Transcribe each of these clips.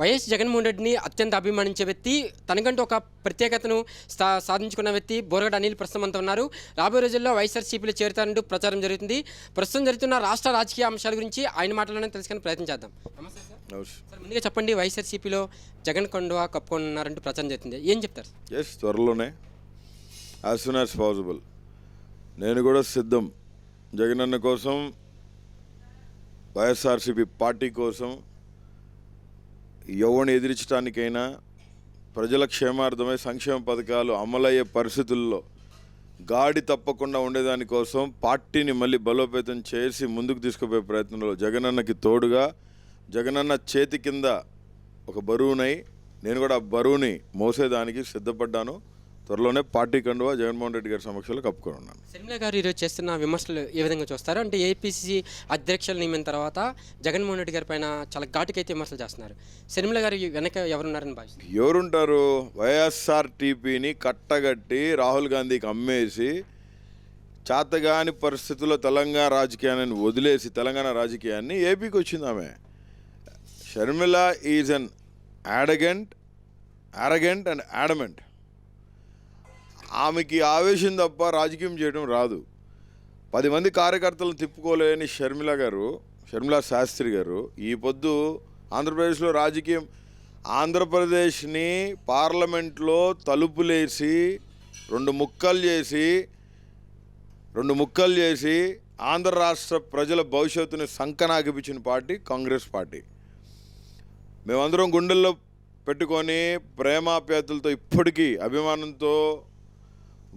YS Jaganmohan రెడ్డిని అత్యంత అభిమానించే వ్యక్తి తనకంటూ ఒక ప్రత్యేకతను సా సాధించుకున్న వ్యక్తి బోరగడ అనిల్ ప్రస్తుతం అంతా ఉన్నారు. రాబోయే రోజుల్లో వైఎస్ఆర్సీపీలో చేరుతారంటూ ప్రచారం జరుగుతుంది. ప్రస్తుతం జరుగుతున్న రాష్ట్ర రాజకీయ అంశాల గురించి ఆయన మాటలోనే తెలుసుకునే ప్రయత్నం చేద్దాం. నమస్తే సార్. సార్ ముందుగా చెప్పండి వైఎస్ఆర్సీపీలో జగన్ కొండవా కప్పుకున్నారంటూ ప్రచారం జరుగుతుంది. ఏం చెప్తారు ఎస్ త్వరలోనే. యాజ్ సూన్ యాజ్ పాసిబుల్ నేను కూడా సిద్ధం. జగనన్న కోసం వైఎస్ఆర్సీపీ పార్టీ కోసం ఎవరిని ఎదిరించడానికైనా ప్రజల క్షేమార్థమై సంక్షేమ పథకాలు అమలయ్యే పరిస్థితుల్లో గాడి తప్పకుండా ఉండేదానికోసం పార్టీని మళ్ళీ బలోపేతం చేసి ముందుకు తీసుకుపోయే ప్రయత్నంలో జగనన్నకి తోడుగా జగనన్న చేతి కింద ఒక బరువునై నేను కూడా ఆ బరువుని మోసేదానికి సిద్ధపడ్డాను. త్వరలోనే పార్టీ కండువా జగన్మోహన్ రెడ్డి గారి సమక్షంలో కప్పుకొని ఉన్నాను. శర్మిల గారు ఈరోజు చేస్తున్న విమర్శలు ఏ విధంగా చూస్తారు? అంటే ఏపీసీ అధ్యక్షులు నియమిన తర్వాత జగన్మోహన్ రెడ్డి గారి పైన చాలా ఘాటుకైతే విమర్శలు చేస్తున్నారు. శర్మిల గారు వెనక ఎవరున్నారని భావిస్తున్నారు? ఎవరుంటారు? వైఎస్ఆర్ టీపీని కట్టగట్టి రాహుల్ గాంధీకి అమ్మేసి చాతగాని పరిస్థితుల్లో తెలంగాణ రాజకీయాన్ని వదిలేసి తెలంగాణ రాజకీయాన్ని ఏపీకి వచ్చింది ఆమె. Sharmila is an arrogant arrogant and adamant ఆమెకి ఆవేశం తప్ప రాజకీయం చేయడం రాదు. పది మంది కార్యకర్తలను తిప్పుకోలేని షర్మిల గారు షర్మిల శాస్త్రి గారు ఈ పొద్దు ఆంధ్రప్రదేశ్లో రాజకీయం ఆంధ్రప్రదేశ్ని పార్లమెంట్లో తలుపులేసి రెండు ముక్కలు చేసి రెండు ముక్కలు చేసి ఆంధ్ర రాష్ట్ర ప్రజల భవిష్యత్తుని సంకనాగిపించిన పార్టీ కాంగ్రెస్ పార్టీ. మేమందరం గుండెల్లో పెట్టుకొని ప్రేమాప్యాతులతో ఇప్పటికీ అభిమానంతో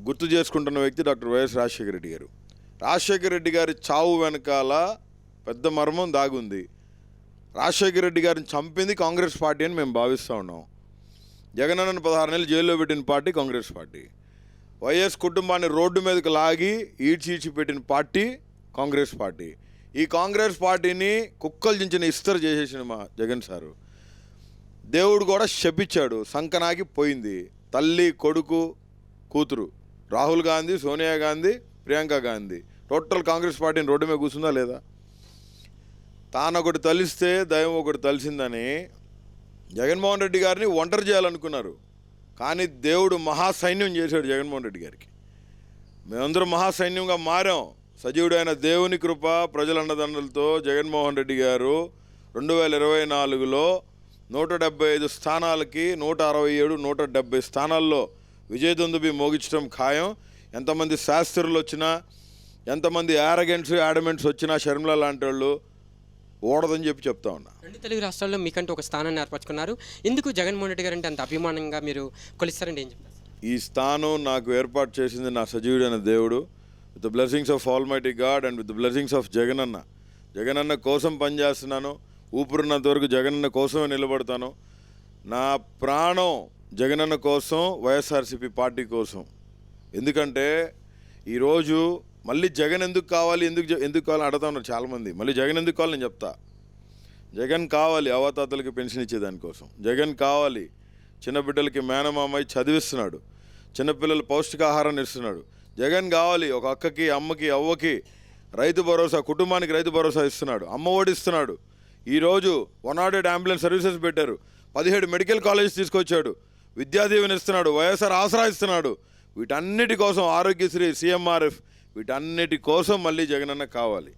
గుర్తు చేసుకుంటున్న వ్యక్తి డాక్టర్ వైఎస్ రాజశేఖర రెడ్డి గారు. రాజశేఖర రెడ్డి గారి చావు వెనకాల పెద్ద మర్మం దాగుంది. రాజశేఖర రెడ్డి గారిని చంపింది కాంగ్రెస్ పార్టీ అని మేము భావిస్తూ ఉన్నాం. జగనన్నను పదహారు నెలలు జైల్లో పెట్టిన పార్టీ కాంగ్రెస్ పార్టీ. వైఎస్ కుటుంబాన్ని రోడ్డు మీదకి లాగి ఈడ్చి ఈడ్చి పెట్టిన పార్టీ కాంగ్రెస్ పార్టీ. ఈ కాంగ్రెస్ పార్టీని కుక్కలు చించిన ఇస్తరు చేసేసిన మా జగన్ సారు. దేవుడు కూడా శపించాడు సంకనాకి పోయింది. తల్లి కొడుకు కూతురు. రాహుల్ గాంధీ సోనియా గాంధీ ప్రియాంక గాంధీ. టోటల్ కాంగ్రెస్ పార్టీని రోడ్డు మీద కూర్చుందా లేదా? తాను ఒకటి తలిస్తే దైవం ఒకటి తలిసిందని జగన్మోహన్ రెడ్డి గారిని ఒంటరి చేయాలనుకున్నారు. కానీ దేవుడు మహాసైన్యం చేశాడు జగన్మోహన్ రెడ్డి గారికి. మేమందరం మహాసైన్యంగా మారాం. సజీవుడైన దేవుని కృప ప్రజల అన్నదండలతో జగన్మోహన్ రెడ్డి గారు రెండు వేల ఇరవై నాలుగులో నూట డెబ్బై ఐదు స్థానాలకి నూట అరవై ఏడు నూట డెబ్బై స్థానాల్లో విజయదుందుబి మోగించడం ఖాయం. ఎంతమంది శాస్త్రులు వచ్చినా ఎంతమంది యారగెంట్స్ యాడమెంట్స్ వచ్చినా షర్మిల లాంటి వాళ్ళు ఓడదని చెప్పి చెప్తా ఉన్నా. రెండు తెలుగు రాష్ట్రాల్లో మీకంటూ ఒక స్థానాన్ని ఏర్పరచుకున్నారు. ఎందుకు జగన్మోహన్ రెడ్డి గారు అంటే అంత అభిమానంగా మీరు కొలిస్తారంటే ఏం చెప్తారు? ఈ స్థానం నాకు ఏర్పాటు చేసింది నా సజీవుడైన దేవుడు. With the blessings of almighty God and with the blessings of Jagananna. Jagananna కోసం పనిచేస్తున్నాను. ఊపిరినంత వరకు జగనన్న కోసమే నిలబడతాను. నా ప్రాణం జగనన్న కోసం వైఎస్ఆర్సీపీ పార్టీ కోసం. ఎందుకంటే ఈరోజు మళ్ళీ జగన్ ఎందుకు కావాలి ఎందుకు ఎందుకు కావాలని అడుగుతా ఉన్నారు చాలామంది. మళ్ళీ జగన్ ఎందుకు కావాలి నేను చెప్తా. జగన్ కావాలి అవతాతలకి పెన్షన్ ఇచ్చేదానికోసం జగన్ కావాలి చిన్న బిడ్డలకి మేనమామయ్య చదివిస్తున్నాడు. చిన్నపిల్లలు పౌష్టికాహారాన్ని ఇస్తున్నాడు జగన్ కావాలి ఒక అక్కకి అమ్మకి అవ్వకి రైతు భరోసా కుటుంబానికి రైతు భరోసా ఇస్తున్నాడు. అమ్మ ఓడిస్తున్నాడు. ఈరోజు one not eight ambulance services పెట్టారు. పదిహేడు మెడికల్ కాలేజ్ తీసుకొచ్చాడు. విద్యాదీవెన ఇస్తున్నాడు వైఎస్ఆర్ ఆసరా ఇస్తున్నాడు. వీటన్నిటి కోసం ఆరోగ్యశ్రీ సీఎంఆర్ఎఫ్ వీటన్నిటి కోసం మళ్ళీ జగనన్న కావాలి.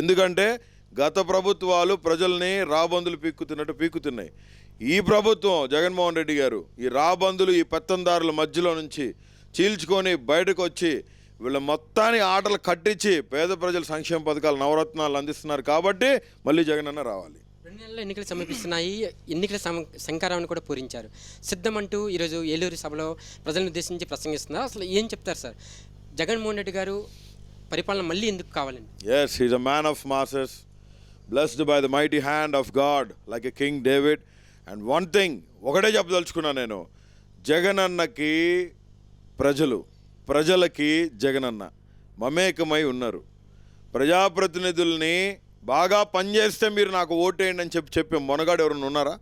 ఎందుకంటే గత ప్రభుత్వాలు ప్రజల్ని రాబందులు పీక్కుతున్నట్టు పీక్కుతున్నాయి. ఈ ప్రభుత్వం జగన్మోహన్ రెడ్డి గారు ఈ రాబందులు ఈ పెత్తందారుల మధ్యలో నుంచి చీల్చుకొని బయటకు వచ్చి వీళ్ళ మొత్తాన్ని ఆటలు కట్టించి పేద ప్రజల సంక్షేమ పథకాలు నవరత్నాలు అందిస్తున్నారు కాబట్టి మళ్ళీ జగనన్న రావాలి. రెండు నెలల ఎన్నికలు సమీపిస్తున్నాయి. ఎన్నికల సమ శంకారాన్ని కూడా పూరించారు. సిద్ధమంటూ ఈరోజు ఏలూరు సభలో ప్రజలను ఉద్దేశించి ప్రసంగిస్తున్నారు. అసలు ఏం చెప్తారు సార్? జగన్మోహన్ రెడ్డి గారు పరిపాలన మళ్ళీ ఎందుకు కావాలండి? Yes is a man of masses blessed by the mighty hand of God like a king David and one thing ఒకటే చెప్పదలుచుకున్నా నేను. జగనన్నకి ప్రజలు ప్రజలకి జగనన్న మమేకమై ఉన్నారు. ప్రజాప్రతినిధుల్ని బాగా పనిచేస్తే మీరు నాకు ఓటేయండి అని చెప్పి చెప్పే మొనగాడు ఎవరైనా ఉన్నారా?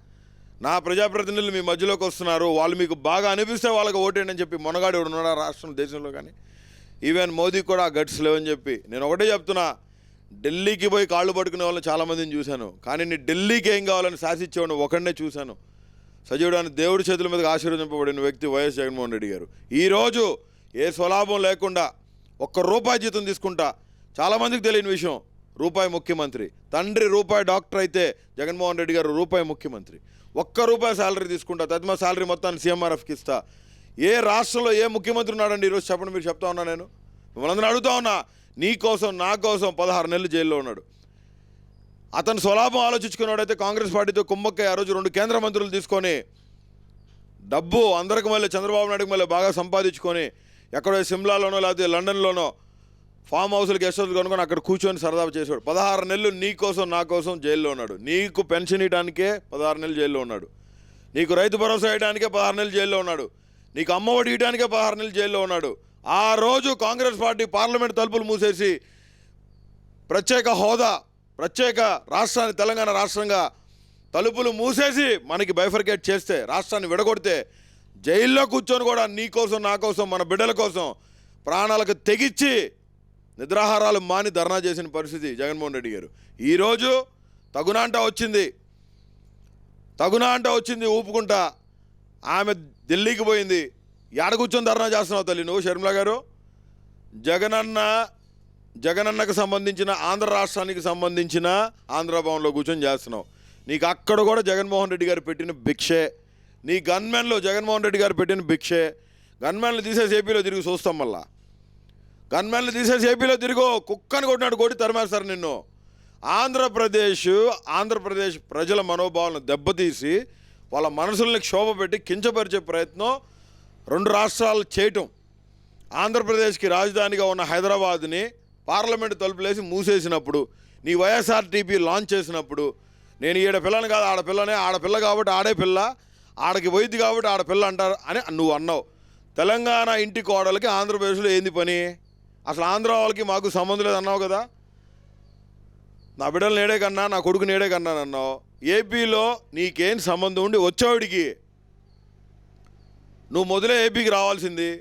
నా ప్రజాప్రతినిధులు మీ మధ్యలోకి వస్తున్నారు. వాళ్ళు మీకు బాగా అనిపిస్తే వాళ్ళకి ఓటేయండి అని చెప్పి మొనగాడు ఎవరు ఉన్నారా రాష్ట్రం దేశంలో కానీ? ఈవెన్ మోదీ కూడా గట్స్ లేవని చెప్పి. నేను ఒకటే చెప్తున్నా ఢిల్లీకి పోయి కాళ్ళు పట్టుకునే వాళ్ళని చాలామందిని చూశాను. కానీ నీ ఢిల్లీకి ఏం కావాలని శాసించేవాడిని ఒకడినే చూశాను. సజీవుడాన్ని దేవుడి చేతుల మీదకి ఆశీర్వదింపబడిన వ్యక్తి వైఎస్ జగన్మోహన్ రెడ్డి గారు. ఈరోజు ఏ స్వలాభం లేకుండా ఒక్క రూపాయి జీతం తీసుకుంటా. చాలామందికి తెలియని విషయం. రూపాయి ముఖ్యమంత్రి. తండ్రి రూపాయి డాక్టర్ అయితే జగన్మోహన్ రెడ్డి గారు రూపాయి ముఖ్యమంత్రి. ఒక్క రూపాయి శాలరీ తీసుకుంటా తదిమ శాలరీ మొత్తాన్ని సీఎంఆర్ఎఫ్కి ఇస్తా. ఏ రాష్ట్రంలో ఏ ముఖ్యమంత్రి ఉన్నాడండి ఈరోజు చెప్పండి మీరు చెప్తా ఉన్నా నేను? మిమ్మల్ని అడుగుతా ఉన్నా నీ కోసం నా కోసం పదహారు నెలలు జైల్లో ఉన్నాడు. అతను స్వలాభం ఆలోచించుకున్నాడైతే కాంగ్రెస్ పార్టీతో కుమ్మక్కై ఆ రోజు రెండు కేంద్ర మంత్రులు తీసుకొని డబ్బు అందరికి మళ్ళీ చంద్రబాబు నాయుడుకి మళ్ళీ బాగా సంపాదించుకొని ఎక్కడో సిమ్లాలోనో లేకపోతే లండన్లోనో ఫామ్ హౌస్లకు యశ్వత్ కనుకొని అక్కడ కూర్చొని సరదా చేశాడు పదహారు నెలలు నీ కోసం నా కోసం జైల్లో ఉన్నాడు. నీకు పెన్షన్ ఇవ్వడానికే పదహారు నెలలు జైల్లో ఉన్నాడు. నీకు రైతు భరోసా ఇవ్వడానికే పదహారు నెలలు జైల్లో ఉన్నాడు. నీకు అమ్మఒడి ఇవ్వడానికే పదహారు నెలలు జైల్లో ఉన్నాడు. ఆ రోజు కాంగ్రెస్ పార్టీ పార్లమెంట్ తలుపులు మూసేసి ప్రత్యేక హోదా ప్రత్యేక రాష్ట్రాన్ని తెలంగాణ రాష్ట్రంగా తలుపులు మూసేసి మనకి బైఫర్కేట్ చేస్తే రాష్ట్రాన్ని విడగొడితే జైల్లో కూర్చొని కూడా నీ కోసం నా కోసం మన బిడ్డల కోసం ప్రాణాలకు తెగిచ్చి నిద్రాహారాలు మాని ధర్నా చేసిన పరిస్థితి జగన్మోహన్ రెడ్డి గారు. ఈరోజు తగునాంట వచ్చింది. తగునాంట వచ్చింది ఊపుకుంటా ఆమె ఢిల్లీకి పోయింది. ఏడ కూర్చొని ధర్నా చేస్తున్నావు తల్లి నువ్వు షర్మిల గారు? జగనన్న జగనన్నకు సంబంధించిన ఆంధ్ర రాష్ట్రానికి సంబంధించిన ఆంధ్ర భవన్లో కూర్చొని చేస్తున్నావు. నీకు అక్కడ కూడా జగన్మోహన్ రెడ్డి గారు పెట్టిన భిక్షే. నీ గన్మెన్లో జగన్మోహన్ రెడ్డి గారు పెట్టిన భిక్షే. గన్మెన్లు తీసేసి ఏపీలో తిరిగి చూస్తాం మళ్ళా. గన్మెన్లు తీసేసి ఏపీలో తిరిగో. కుక్కని కొట్టినాడు కొట్టి తరిమేస్తారు నిన్ను. ఆంధ్రప్రదేశ్ ఆంధ్రప్రదేశ్ ప్రజల మనోభావాలను దెబ్బతీసి వాళ్ళ మనసుల్ని క్షోభ పెట్టి కించపరిచే ప్రయత్నం రెండు రాష్ట్రాలు చేయటం. ఆంధ్రప్రదేశ్కి రాజధానిగా ఉన్న హైదరాబాద్ని పార్లమెంట్ తలుపులేసి మూసేసినప్పుడు నీ వైఎస్ఆర్టీపీ లాంచ్ చేసినప్పుడు నేను ఈడ పిల్లని కాదు ఆడపిల్లనే ఆడపిల్ల కాబట్టి ఆడే పిల్ల ఆడకి పోయింది కాబట్టి ఆడపిల్ల అంటారు అని నువ్వు అన్నావు. తెలంగాణ ఇంటి కోడలకి ఆంధ్రప్రదేశ్లో ఏంది పని? అసలు ఆంధ్ర వాళ్ళకి మాకు సంబంధం లేదు అన్నావు కదా? నా బిడ్డలు నేడే కన్నా నా కొడుకు నేడే కన్నా అన్నావు. ఏపీలో నీకేం సంబంధం ఉండి వచ్చేవాడికి? నువ్వు మొదలే ఏపీకి రావాల్సింది.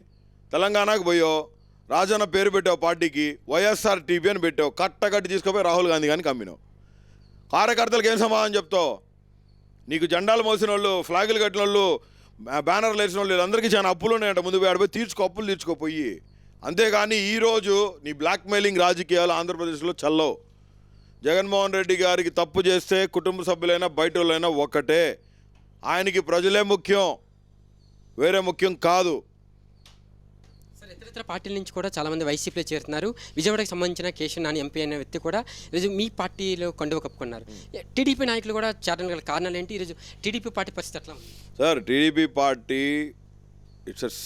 తెలంగాణకు పోయావు. రాజన్న పేరు పెట్టావు పార్టీకి. వైఎస్ఆర్ టీపీ అని పెట్టావు. కట్టకట్టి తీసుకుపోయి రాహుల్ గాంధీ కానీ కమ్మినావు. కార్యకర్తలకు ఏం సమాధానం చెప్తావు? నీకు జెండాలు మోసిన వాళ్ళు ఫ్లాగులు కట్టిన వాళ్ళు బ్యానర్లు వేసిన వాళ్ళు వీళ్ళందరికీ చాలా అప్పులు ఉన్నాయంట. ముందు పోయి ఆడిపోయి తీర్చుకో అప్పులు తీర్చుకోపోయి అంతేగాని ఈరోజు నీ బ్లాక్మెయిలింగ్ రాజకీయాలు ఆంధ్రప్రదేశ్లో చల్లవు. జగన్మోహన్ రెడ్డి గారికి తప్పు చేస్తే కుటుంబ సభ్యులైనా బయట వాళ్ళైనా ఒక్కటే. ఆయనకి ప్రజలే ముఖ్యం వేరే ముఖ్యం కాదు. సార్ ఇతరితర పార్టీల నుంచి కూడా చాలామంది వైసీపీలో చేరుతున్నారు. విజయవాడకి సంబంధించిన కేశవ్ నాని ఎంపీ అనే వ్యక్తి కూడా ఈరోజు మీ పార్టీలో కండువ కప్పుకున్నారు. టీడీపీ నాయకులు కూడా చేరడానికి గల కారణాలు ఏంటి? ఈరోజు టీడీపీ పార్టీ పరిస్థితి ఎట్లా sir TDP party it's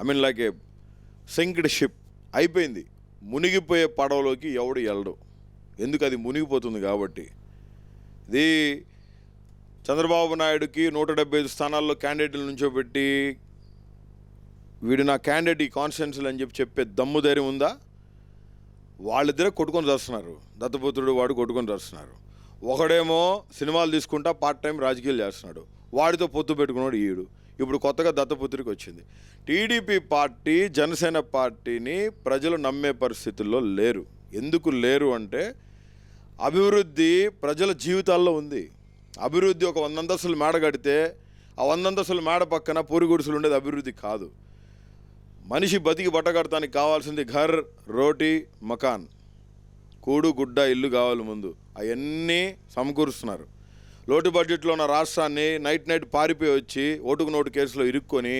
I mean like a sinked ship అయిపోయింది. మునిగిపోయే పడవలోకి ఎవడు వెళ్ళడు. ఎందుకు అది మునిగిపోతుంది కాబట్టి? ఇది చంద్రబాబు నాయుడుకి నూట డెబ్బై ఐదు స్థానాల్లో క్యాండిడేట్లు నుంచోబెట్టి వీడు నా క్యాండిడేట్ ఈ కాన్స్టిట్యున్సీలు అని చెప్పి చెప్పే దమ్ము ధైర్యం ఉందా? వాళ్ళిద్దరే కొట్టుకొని చేస్తున్నారు దత్తపుత్రుడు వాడు కొట్టుకొని చేస్తున్నారు ఒకడేమో సినిమాలు తీసుకుంటా పార్ట్ టైం రాజకీయాలు చేస్తున్నాడు. వాడితో పొత్తు పెట్టుకున్నాడు ఈడు. ఇప్పుడు కొత్తగా దత్తపుత్రికి వచ్చింది. టీడీపీ పార్టీ జనసేన పార్టీని ప్రజలు నమ్మే పరిస్థితుల్లో లేరు. ఎందుకు లేరు అంటే అభివృద్ధి ప్రజల జీవితాల్లో ఉంది. అభివృద్ధి ఒక వంద అంతస్తులు మేడ కడితే ఆ వంద అంతస్తుల మేడ పక్కన పూరి ఉండేది అభివృద్ధి కాదు. మనిషి బతికి బట్టగడటానికి కావాల్సింది ఘర్ రోటీ మకాన్. కూడు గుడ్డ ఇల్లు కావాలి ముందు. అవన్నీ సమకూరుస్తున్నారు. లోటు బడ్జెట్లో ఉన్న రాష్ట్రాన్ని నైట్ నైట్ పారిపోయి వచ్చి ఓటుకు నోటు కేసులో ఇరుక్కొని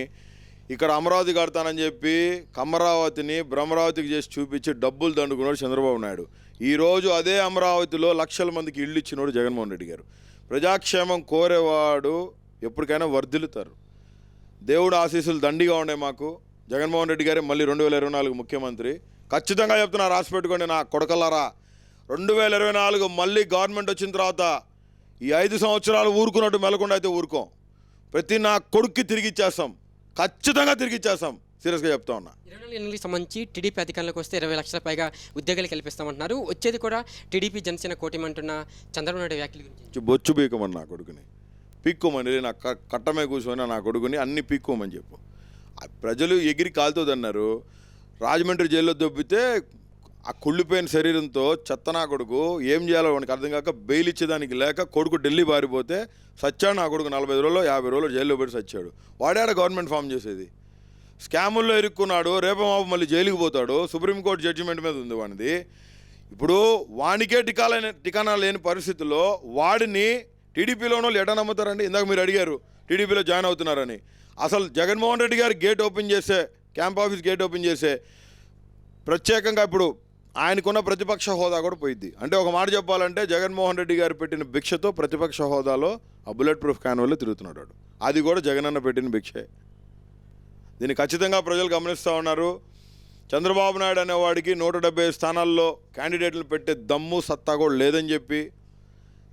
ఇక్కడ అమరావతి కడతానని చెప్పి అమరావతిని భ్రమరావతికి చేసి చూపించి డబ్బులు దండుకున్నాడు చంద్రబాబు నాయుడు. ఈరోజు అదే అమరావతిలో లక్షల మందికి ఇల్లు ఇచ్చినోడు జగన్మోహన్ రెడ్డి గారు. ప్రజాక్షేమం కోరేవాడు ఎప్పటికైనా వర్ధిల్లుతారు. దేవుడు ఆశీస్సులు దండిగా ఉన్నాయి మాకు. జగన్మోహన్ రెడ్డి గారే మళ్ళీ రెండు వేల ఇరవై నాలుగు ముఖ్యమంత్రి. ఖచ్చితంగా చెప్తున్నా రాసి పెట్టుకోండి నా కొడకలరా రెండు వేల ఇరవై నాలుగు మళ్ళీ గవర్నమెంట్ వచ్చిన తర్వాత ఈ ఐదు సంవత్సరాలు ఊరుకున్నట్టు మెలకుండా అయితే ఊరుకోం. ప్రతి నా కొడుక్కి తిరిగి ఇచ్చేస్తాం. ఖచ్చితంగా తిరిగి ఇచ్చేస్తాం. సీరియస్గా చెప్తా ఉన్నా. ఇరవై సంబంధించి టీడీపీ అధికారంలోకి వస్తే ఇరవై లక్షల పైగా ఉద్యోగాలు కల్పిస్తామంటున్నారు. వచ్చేది కూడా టీడీపీ జనసేన కూటమంటున్న చంద్రబాబు నాయుడు వ్యాఖ్యల గురించి. బొచ్చు పీకమని నా కొడుకుని. పీక్కోమని నా కట్టమే కూర్చొని నా కొడుకుని అన్ని పీక్కోమని చెప్పు. ప్రజలు ఎగిరి కాలుతోదన్నారు రాజమండ్రి జైల్లో దొబ్బితే ఆ కుళ్ళిపోయిన శరీరంతో చెత్త నా కొడుకు ఏం చేయాలో వానికి అర్థం కాక బెయిల్ ఇచ్చేదానికి లేక కొడుకు ఢిల్లీ పారిపోతే సచ్చాడు నా కొడుకు నలభై రోజుల్లో యాభై రోజులు జైల్లో పెట్టి సచ్చాడు. వాడాడ గవర్నమెంట్ ఫామ్ చేసేది? స్కాముల్లో ఇరుక్కున్నాడు రేపు మళ్ళీ జైలుకి పోతాడు సుప్రీంకోర్టు జడ్జిమెంట్ మీద ఉంది వానిది. ఇప్పుడు వానికే టికాలైన టికానా లేని పరిస్థితుల్లో వాడిని టీడీపీలోనో ఎట నమ్ముతారండి? ఇందాక మీరు అడిగారు టీడీపీలో జాయిన్ అవుతున్నారని. అసలు జగన్మోహన్ రెడ్డి గారు గేట్ ఓపెన్ చేసే క్యాంప్ ఆఫీస్ గేట్ ఓపెన్ చేసే ప్రత్యేకంగా ఇప్పుడు ఆయనకున్న ప్రతిపక్ష హోదా కూడా పోయిద్ది. అంటే ఒక మాట చెప్పాలంటే జగన్మోహన్ రెడ్డి గారు పెట్టిన భిక్షతో ప్రతిపక్ష హోదాలో ఆ బుల్లెట్ ప్రూఫ్ క్యాన్వల్లో తిరుగుతున్నాడు వాడు. అది కూడా జగనన్న పెట్టిన భిక్షే. దీన్ని ఖచ్చితంగా ప్రజలు గమనిస్తూ ఉన్నారు. చంద్రబాబు నాయుడు అనేవాడికి నూట డెబ్బై స్థానాల్లో క్యాండిడేట్లు పెట్టే దమ్ము సత్తా కూడా లేదని చెప్పి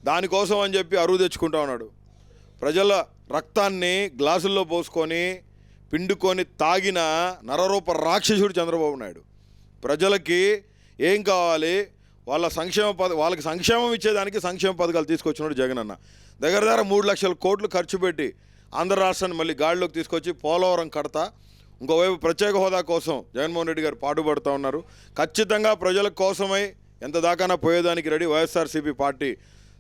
దానికోసం అని చెప్పి అరువు తెచ్చుకుంటా ఉన్నాడు. ప్రజల రక్తాన్ని గ్లాసుల్లో పోసుకొని పిండుకొని తాగిన నరరూప రాక్షసుడు చంద్రబాబు నాయుడు. ప్రజలకి ఏం కావాలి? వాళ్ళ సంక్షేమ పథ వాళ్ళకి సంక్షేమం ఇచ్చేదానికి సంక్షేమ పథకాలు తీసుకొచ్చినాడు జగన్ అన్న. దగ్గర దగ్గర మూడు లక్షల కోట్లు ఖర్చు పెట్టి ఆంధ్ర రాష్ట్రాన్ని మళ్ళీ గాడిలోకి తీసుకొచ్చి పోలవరం కడతా. ఇంకోవైపు ప్రత్యేక హోదా కోసం జగన్మోహన్ రెడ్డి గారు పాటుపడుతూ ఉన్నారు. ఖచ్చితంగా ప్రజల కోసమై ఎంత దాకానా పోయేదానికి రెడీ వైఎస్ఆర్సీపీ పార్టీ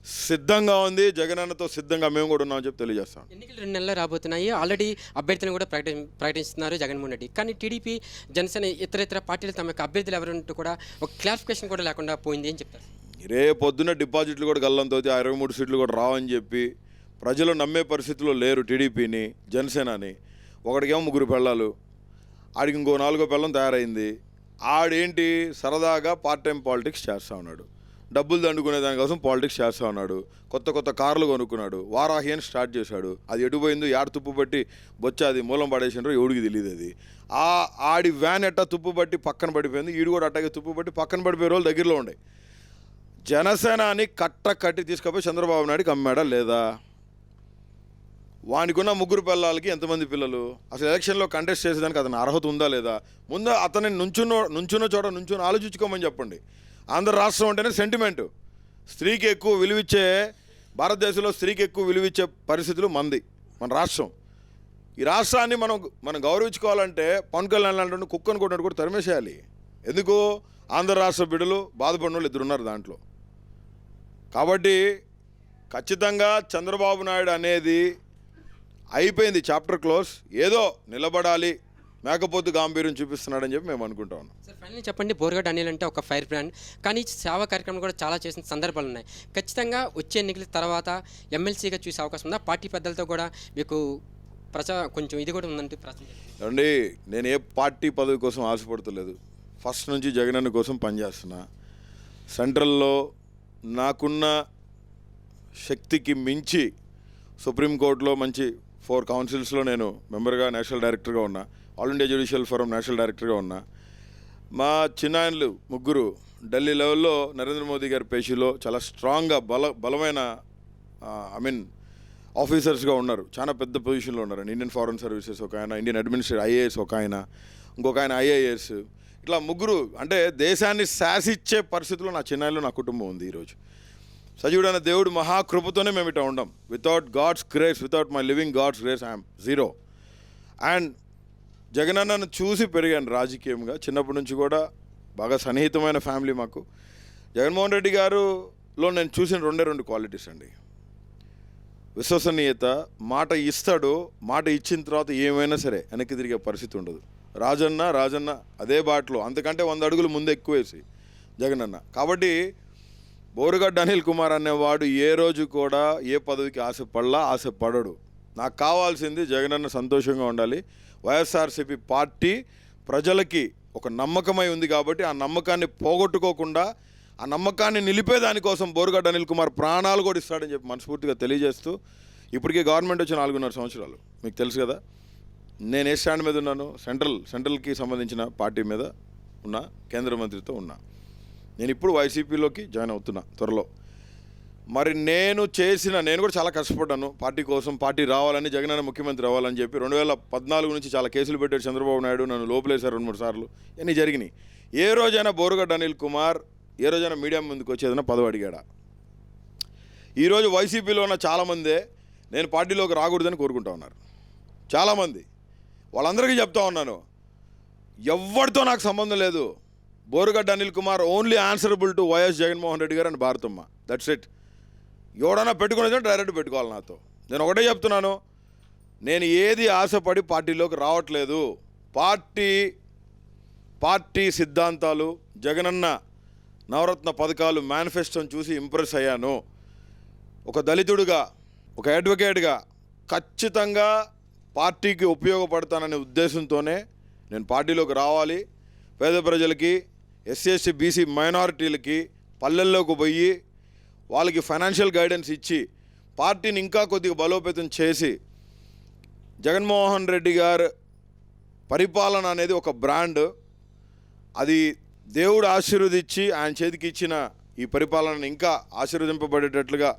సిద్ధంగా ఉంది జగనన్నతో సిద్ధంగా మేము కూడా ఉన్నామని చెప్పి తెలియజేస్తాం ఎన్నికలు రెండు నెలలు రాబోతున్నాయి. ఆల్రెడీ అభ్యర్థిని కూడా ప్రకటి ప్రకటిస్తున్నారు జగన్మోహన్ రెడ్డి. కానీ టీడీపీ జనసేన ఇతర ఇతర పార్టీలు తమ యొక్క అభ్యర్థులు ఎవరంటూ కూడా ఒక క్లారిఫికేషన్ కూడా లేకుండా పోయింది అని చెప్తారు. రే పొద్దున్న డిపాజిట్లు కూడా గల్లంతో ఆ ఇరవై మూడు సీట్లు కూడా రావని చెప్పి ప్రజలు నమ్మే పరిస్థితిలో లేరు టీడీపీని జనసేనని. ఒకడికేమో ముగ్గురు పెళ్ళాలు ఆడికి ఇంకో నాలుగో పెళ్ళం తయారైంది. ఆడేంటి? సరదాగా పార్ట్ టైం పాలిటిక్స్ చేస్తూ ఉన్నాడు. డబ్బులు దండుకునే దానికోసం పాలిటిక్స్ చేస్తూ ఉన్నాడు. కొత్త కొత్త కార్లు కొనుక్కున్నాడు. వారాహి అని స్టార్ట్ చేశాడు. అది ఎటుపోయిందో యాడ తుప్పు పట్టి బొచ్చ అది మూలం పడేసినారో ఎవడికి తెలియదు అది. ఆ ఆడి వ్యాన్ ఎట్టా తుప్పు పట్టి పక్కన పడిపోయింది ఈడు కూడా అట్టాగే తుప్పు పట్టి పక్కన పడిపోయే రోజులు దగ్గరలో ఉండే. జనసేనాని కట్ట కట్టి తీసుకుపోయి చంద్రబాబు నాయుడికి అమ్మాడా లేదా? వానికున్న ముగ్గురు పిల్లలకి ఎంతమంది పిల్లలు? అసలు ఎలక్షన్లో కంటెస్ట్ చేసేదానికి అతని అర్హత ఉందా లేదా? ముందు అతని నుంచున్న నుంచున్న చోట నుంచుని ఆలోచించుకోమని చెప్పండి. ఆంధ్ర రాష్ట్రం అంటేనే సెంటిమెంట్ స్త్రీకి ఎక్కువ విలువిచ్చే భారతదేశంలో స్త్రీకి ఎక్కువ విలువిచ్చే పరిస్థితులు మంది మన రాష్ట్రం. ఈ రాష్ట్రాన్ని మనం మనం గౌరవించుకోవాలంటే పవన్ కళ్యాణ్ లాంటి కుక్కను కొట్టినట్టు కూడా తరిమేసేయాలి. ఎందుకు? ఆంధ్ర రాష్ట్ర బిడ్డలు బాధపడిన వాళ్ళు ఇద్దరు ఉన్నారు దాంట్లో. కాబట్టి ఖచ్చితంగా చంద్రబాబు నాయుడు అనేది అయిపోయింది చాప్టర్ క్లోజ్ ఏదో నిలబడాలి మేకపోతు గాంభీర్యం చూపిస్తున్నాడని చెప్పి మేము అనుకుంటా ఉన్నాం. సార్ ఫైనల్ చెప్పండి బోర్గడ్ అనిల్ అంటే ఒక ఫైర్ బ్రాండ్ కానీ సేవా కార్యక్రమం కూడా చాలా చేసిన సందర్భాలు ఉన్నాయి. ఖచ్చితంగా వచ్చే ఎన్నికల తర్వాత ఎమ్మెల్సీగా చూసే అవకాశం ఉందా? పార్టీ పెద్దలతో కూడా మీకు ప్రచా కొంచెం ఇది కూడా ఉందంటే ప్రచారం ఏమండి నేను ఏ పార్టీ పదవి కోసం ఆశపడతలేదు. ఫస్ట్ నుంచి జగనన్న కోసం పనిచేస్తున్నా. సెంట్రల్లో నాకున్న శక్తికి మించి సుప్రీంకోర్టులో మంచి ఫోర్ కౌన్సిల్స్లో నేను మెంబర్గా నేషనల్ డైరెక్టర్గా ఉన్నా. All India judicial forum national డైరెక్టర్గా ఉన్నా. మా చిన్నాయనలు ముగ్గురు ఢిల్లీ లెవెల్లో నరేంద్ర మోదీ గారి పేషీలో చాలా స్ట్రాంగ్గా బల బలమైన ఐ మీన్ ఆఫీసర్స్గా ఉన్నారు. చాలా పెద్ద పొజిషన్లో ఉన్నారు. ఇండియన్ ఫారెన్ సర్వీసెస్ ఒక ఆయన ఇండియన్ అడ్మినిస్ట్రేట్ ఐఏఎస్ ఒక ఆయన ఇంకొక ఆయన ఐఏఎస్. ఇట్లా ముగ్గురు అంటే దేశాన్ని శాసిచ్చే పరిస్థితిలో నా చిన్నాయిలో నా కుటుంబం ఉంది ఈరోజు. సజీవుడైన దేవుడు మహాకృపతోనే మేము ఇట్లా ఉండం. Without God's grace without my living God's grace I'm zero and జగనన్నను చూసి పెరిగాను రాజకీయంగా. చిన్నప్పటి నుంచి కూడా బాగా సన్నిహితమైన ఫ్యామిలీ మాకు. జగన్మోహన్ రెడ్డి గారులో నేను చూసిన రెండే రెండు క్వాలిటీస్ అండి. విశ్వసనీయత మాట ఇస్తాడు మాట ఇచ్చిన తర్వాత ఏమైనా సరే వెనక్కి తిరిగే పరిస్థితి ఉండదు. రాజన్న రాజన్న అదే బాటలో అంతకంటే వంద అడుగులు ముందు ఎక్కువేసి జగనన్న. కాబట్టి బోరుగడ్డ అనిల్ కుమార్ అనేవాడు ఏ రోజు కూడా ఏ పదవికి ఆశపడలా ఆశపడడు. నాకు కావాల్సింది జగనన్న సంతోషంగా ఉండాలి. వైఎస్ఆర్సీపీ పార్టీ ప్రజలకి ఒక నమ్మకమై ఉంది కాబట్టి ఆ నమ్మకాన్ని పోగొట్టుకోకుండా ఆ నమ్మకాన్ని నిలిపేదానికోసం బోరుగడ్డ అనిల్ కుమార్ ప్రాణాలు కూడా ఇస్తాడని చెప్పి మనస్ఫూర్తిగా తెలియజేస్తూ ఇప్పటికే గవర్నమెంట్ వచ్చి నాలుగున్నర సంవత్సరాలు. మీకు తెలుసు కదా నేను ఏ స్టాండ్ మీద ఉన్నాను సెంట్రల్ సెంట్రల్కి సంబంధించిన పార్టీ మీద ఉన్నా కేంద్ర మంత్రితో ఉన్నా. నేను ఇప్పుడు వైసీపీలోకి జాయిన్ అవుతున్నా త్వరలో. మరి నేను చేసిన నేను కూడా చాలా కష్టపడ్డాను. పార్టీ కోసం పార్టీ రావాలని జగనన్న ముఖ్యమంత్రి అవ్వాలని చెప్పి రెండు వేల పద్నాలుగు నుంచి చాలా కేసులు పెట్టాడు చంద్రబాబు నాయుడు నన్ను లోపలేశారు రెండు మూడు సార్లు. ఇవన్నీ జరిగినాయి. ఏ రోజైనా బోరుగడ్డ అనిల్ కుమార్ ఏ రోజైనా మీడియా ముందుకు వచ్చేదైనా పదవి అడిగాడా? ఈరోజు వైసీపీలో ఉన్న చాలామందే నేను పార్టీలోకి రాకూడదని కోరుకుంటా ఉన్నారు. చాలామంది. వాళ్ళందరికీ చెప్తా ఉన్నాను. ఎవరితో నాకు సంబంధం లేదు. Borugadda Anil Kumar only answerable to YS Jaganmohan Reddy గారు అండ్ భారతమ్మ. దట్స్ ఇట్ ఎవడన్నా పెట్టుకునేది డైరెక్ట్ పెట్టుకోవాలి నాతో. నేను ఒకటే చెప్తున్నాను నేను ఏది ఆశపడి పార్టీలోకి రావట్లేదు. పార్టీ పార్టీ సిద్ధాంతాలు జగనన్న నవరత్న పథకాలు మేనిఫెస్టోని చూసి ఇంప్రెస్ అయ్యాను. ఒక దళితుడిగా ఒక అడ్వకేట్గా ఖచ్చితంగా పార్టీకి ఉపయోగపడతాననే ఉద్దేశంతోనే నేను పార్టీలోకి రావాలి. పేద ప్రజలకి ఎస్సీ ఎస్టీ బీసీ మైనారిటీలకి పల్లెల్లోకి పోయి వాళ్ళకి ఫైనాన్షియల్ గైడెన్స్ ఇచ్చి పార్టీని ఇంకా కొద్దిగా బలోపేతం చేసి జగన్మోహన్ రెడ్డి గారు పరిపాలన అనేది ఒక బ్రాండ్ అది దేవుడు ఆశీర్వదించి ఆయన చేతికి ఇచ్చిన ఈ పరిపాలన ఇంకా ఆశీర్వదింపబడేటట్లుగా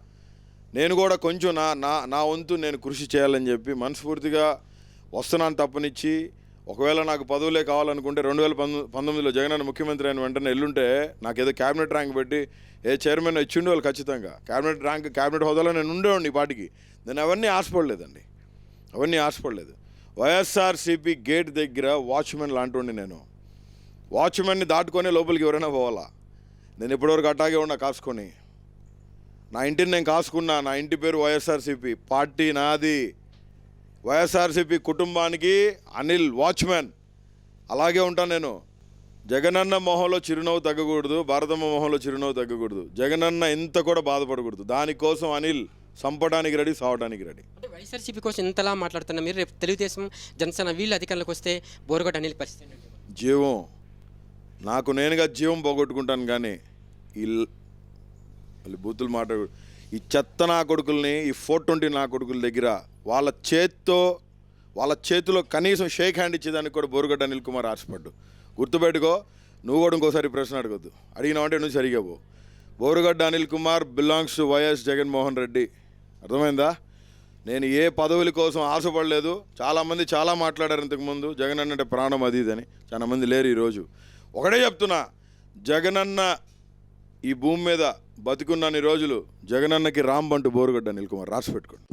నేను కూడా కొంచెం నా నా నా వంతు నేను కృషి చేయాలని చెప్పి మనస్ఫూర్తిగా వస్తున్నాను తప్పనిచ్చి. ఒకవేళ నాకు పదవులే కావాలనుకుంటే రెండు వేల పంతొమ్మిది పంతొమ్మిదిలో జగన్ ముఖ్యమంత్రి అయిన వెంటనే ఎల్లుంటే నాకు ఏదో క్యాబినెట్ ర్యాంక్ పెట్టి ఏ చైర్మన్ ఇచ్చిండు వాళ్ళు ఖచ్చితంగా. క్యాబినెట్ ర్యాంక్ క్యాబినెట్ హోదాలో నేను ఉండేవాడిని ఈ పాటికి. నేను అవన్నీ ఆశపడలేదండి. అవన్నీ ఆశపడలేదు. వైఎస్ఆర్సీపీ గేట్ దగ్గర వాచ్మెన్ లాంటి నేను. వాచ్మెన్ని దాటుకొని లోపలికి ఎవరైనా పోవాలా? నేను ఇప్పటివరకు అట్టాగే ఉన్నా కాసుకొని. నా ఇంటిని నేను కాసుకున్నా. నా ఇంటి పేరు వైఎస్ఆర్సీపీ. పార్టీ నాది. వైఎస్ఆర్సీపీ కుటుంబానికి అనిల్ వాచ్మెన్. అలాగే ఉంటాను నేను. జగనన్న మొహంలో చిరునవ్వు తగ్గకూడదు భారతమ్మ మొహంలో చిరునవ్వు తగ్గకూడదు. జగనన్న ఇంత కూడా బాధపడకూడదు. దానికోసం అనిల్ చంపడానికి రెడీ సావడానికి రెడీ. అంటే వైఎస్ఆర్సీపీ కోసం ఇంతలా మాట్లాడుతున్నా మీరు రేపు తెలుగుదేశం జనసేన వీళ్ళు అధికారంలోకి వస్తే బోరగడ్డ అనిల్ పరిస్థితి? జీవం. నాకు నేనుగా జీవం పోగొట్టుకుంటాను కానీ ఈ ల్- వాళ్ళు బూతులు మాట్లాడు ఈ చెత్త నా కొడుకుల్ని ఈ ఫోర్ ట్వంటీ నా కొడుకుల దగ్గర వాళ్ళ చేత్తో వాళ్ళ చేతిలో కనీసం షేక్ హ్యాండ్ ఇచ్చేదానికి కూడా బోరుగడ్డ అనిల్ కుమార్ ఆశపడ్డు. గుర్తుపెట్టుకో నువ్వు కూడా ఇంకోసారి ప్రశ్న అడగద్దు. అడిగినావంటే నువ్వు సరిగా పో. Borugadda Anil Kumar belongs to YS Jaganmohan Reddy. అర్థమైందా? నేను ఏ పదవుల కోసం ఆశపడలేదు. చాలామంది చాలా మాట్లాడారు ఇంతకుముందు. జగన్ అంటే ప్రాణం అది ఇదని చాలామంది లేరు ఈరోజు. ఒకటే చెప్తున్నా జగనన్న ఈ భూమి మీద బతికున్నన్ని రోజులు జగనన్నకి రాంబంటు బోరుగడ్డ నిల్కుమార్ రాసి పెట్టుకోండి.